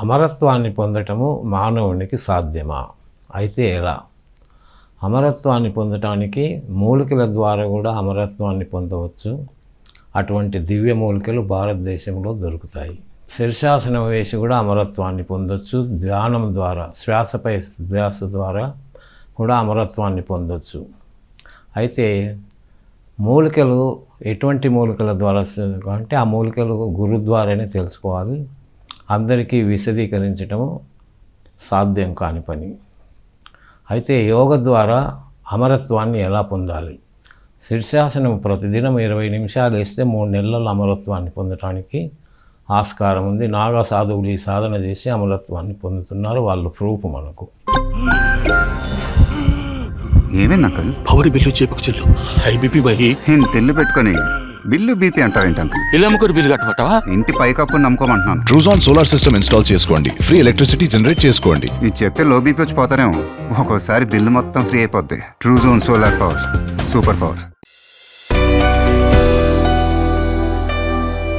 అమరత్వాన్ని పొందటము మానవునికి సాధ్యమా? అయితే ఎలా? అమరత్వాన్ని పొందటానికి మూలికల ద్వారా కూడా అమరత్వాన్ని పొందవచ్చు. అటువంటి దివ్య మూలికలు భారతదేశంలో దొరుకుతాయి. శీర్షాసనం వేసి కూడా అమరత్వాన్ని పొందొచ్చు. ధ్యానం ద్వారా శ్వాసపై శ్వాస ద్వారా కూడా అమరత్వాన్ని పొందొచ్చు. అయితే మూలికలు ఎటువంటి మూలికల ద్వారా అంటే ఆ మూలికలు గురు ద్వారానే తెలుసుకోవాలి. అందరికీ విశదీకరించడం సాధ్యం కాని పని. అయితే యోగ ద్వారా అమరత్వాన్ని ఎలా పొందాలి? శీర్షాసనం ప్రతిదినం ఇరవై నిమిషాలు వేస్తే మూడు నెలల అమరత్వాన్ని పొందడానికి ఆస్కారం ఉంది. నాగా సాధువులు ఈ సాధన చేసి అమరత్వాన్ని పొందుతున్నారు వాళ్ళు ప్రూఫ్ మనకు. ఏమైంది అంకుల్? పవర్ బిల్లు చేపుకు చెల్లు. హై బీపీ బహి నేను తెల్లు పెట్టుకొని బిల్లు బీపీ అంటావేంటి అంకుల్? ఇలా అమ్ముకొని బిల్లు కట్టమంటావా? ఇంటి పైకప్పు నమ్ముకోమంటున్నాను. ట్రూజాన్ సోలార్ సిస్టమ్ ఇన్స్టాల్ చేసుకోండి. ఫ్రీ ఎలక్ట్రిసిటీ జనరేట్ చేసుకోండి. ఇది చెప్తే లో బీపీ వచ్చి పోతారేమో. ఒక్కోసారి బిల్లు మొత్తం ఫ్రీ అయిపోద్ది. Trujon solar power super power